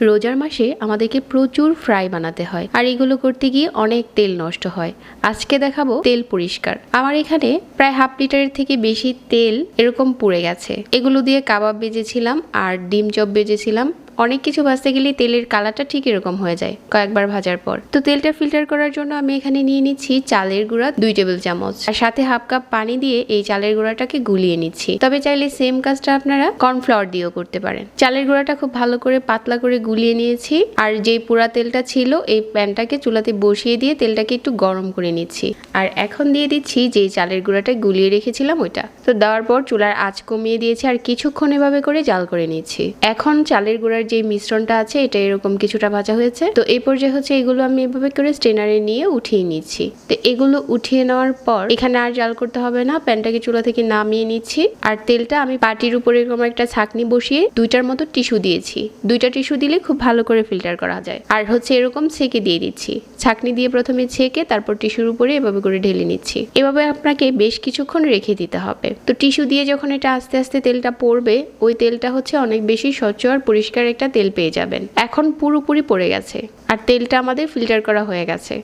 রোজার মাসে আমাদেরকে প্রচুর ফ্রাই বানাতে হয়। আর এগুলো করতে গিয়ে অনেক তেল নষ্ট হয়। আজকে দেখাবো তেল পরিষ্কার। আমার এখানে প্রায় হাফ লিটারের থেকে বেশি তেল এরকম পুড়ে গেছে। এগুলো দিয়ে কাবাব বেজেছিলাম আর ডিম চপ ভেজেছিলাম অনেক কিছু ভাজতে গেলে তেলের কালারটা ঠিক এরকম হয়ে যায়, কয়েকবার ভাজার পর। তো তেলটা ফিল্টার করার জন্য আমি এখানে নিয়ে নিচ্ছি চালের গুঁড়া দুই টেবিল চামচ আর সাথে হাফ কাপ পানি দিয়ে এই চালের গুঁড়াটাকে গুলিয়ে নিচ্ছি। তবে চাইলে সেম কাজটা আপনারা কর্নফ্লাওয়ার দিয়েও করতে পারেন। চালের গুঁড়াটা খুব ভালো করে পাতলা করে গুলিয়ে নিয়েছি আর যে পুরা তেলটা ছিল এই প্যানটাকে চুলাতে বসিয়ে দিয়ে তেলটাকে একটু গরম করে নিচ্ছি। আর এখন দিয়ে দিচ্ছি যে চালের গুঁড়াটা গুলিয়ে রেখেছিলাম ওইটা। তো দেওয়ার পর চুলার আঁচ কমিয়ে দিয়েছি আর কিছুক্ষণ এভাবে করে জাল করে নিচ্ছি। এখন চালের গুঁড়ার যে মিশ্রণটা আছে, এটা এরকম কিছুটা ভাজা হয়েছে। তো এই পর্যায়ে হচ্ছে এগুলো আমি এভাবে করে স্ট্রেনারে নিয়ে উঠিয়ে নিচ্ছি। তো এগুলো উঠিয়ে নেওয়ার পর এখানে আর জাল করতে হবে না, প্যানটাকে চুলা থেকে নামিয়ে নিচ্ছি। আর তেলটা আমি পাটির উপরে এরকম একটা ছাকনি বসিয়ে দুইটার মতো টিস্যু দিয়েছি। দুইটা টিস্যু দিলে খুব ভালো করে ফিল্টার করা যায়। আর হচ্ছে এরকম ছেঁকে দিয়ে দিচ্ছি। ছাকনি দিয়ে প্রথমে ছেঁকে তারপর টিস্যুর উপরে এভাবে করে ঢেলে নিচ্ছি। এভাবে আপনাকে বেশ কিছুক্ষণ রেখে দিতে হবে। তো টিস্যু দিয়ে যখন এটা আস্তে আস্তে তেলটা পড়বে, ওই তেলটা হচ্ছে অনেক বেশি স্বচ্ছ আর পরিষ্কার একটা তেল পেয়ে যাবেন। এখন পুরোপুরি পড়ে গেছে। আর তেলটা আমাদের ফিল্টার করা হয়ে গেছে।